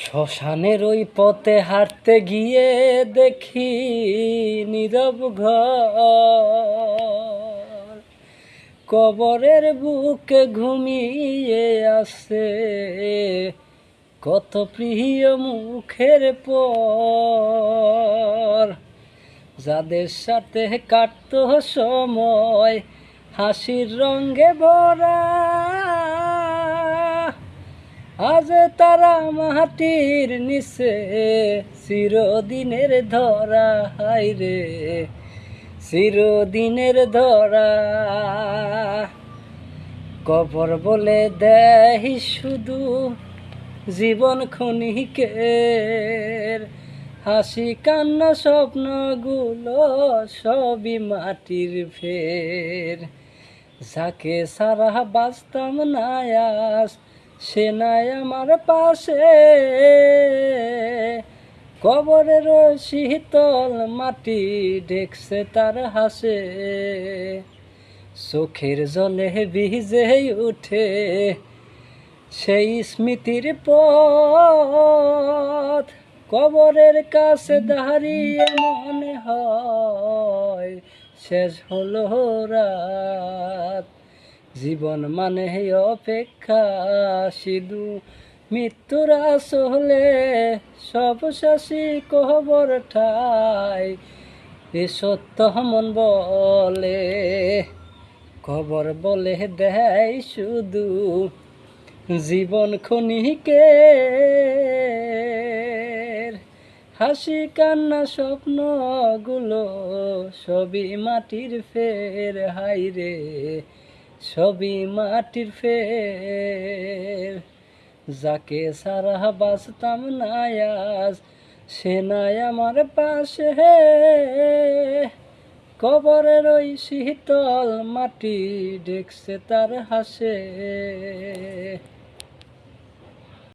শ্মশানের ওই পথে হাঁটতে গিয়ে দেখি নীরব ঘর। কবরের বুকে ঘুমিয়ে আছে। কত প্রিয় মুখের পর। যাদের সাথে কাটত সময়, হাসির রঙে ভরা আজ তারা মাটির নিচে চিরদিনের ধরা হাই রে। চিরদিনের ধরা। কবর বলে দেহি শুধু জীবন ক্ষণিকের। হাসি, কান্না, স্বপ্নগুলো সবই মাটির ফের। যাকে সারা বাঁচতাম না আজ সে নাই আমার পাশে। কবরের শীতল মাটি দেখছে তার হাসে। চোখের জলে ভিজে উঠে সেই স্মৃতির পথ। কবরের কাছে দাঁড়িয়ে মনে হয়, শেষ হলো রাত। জীবন মানে হে অপেক্ষা, সিধু মৃত্যুর আসলে সব শাসি কবর ঠাই এ সত্য মন বলে খবর বলে দেয় শুধু জীবন ক্ষণিকে হাসি কান্না স্বপ্নগুলো সবই মাটির ফের হাই রে সবই মাটির ফের। যাকে সারা বাঁচতাম না সে নাই আমার পাশে। হে কবরের ওই শীতল মাটি দেখছে তার হাসে।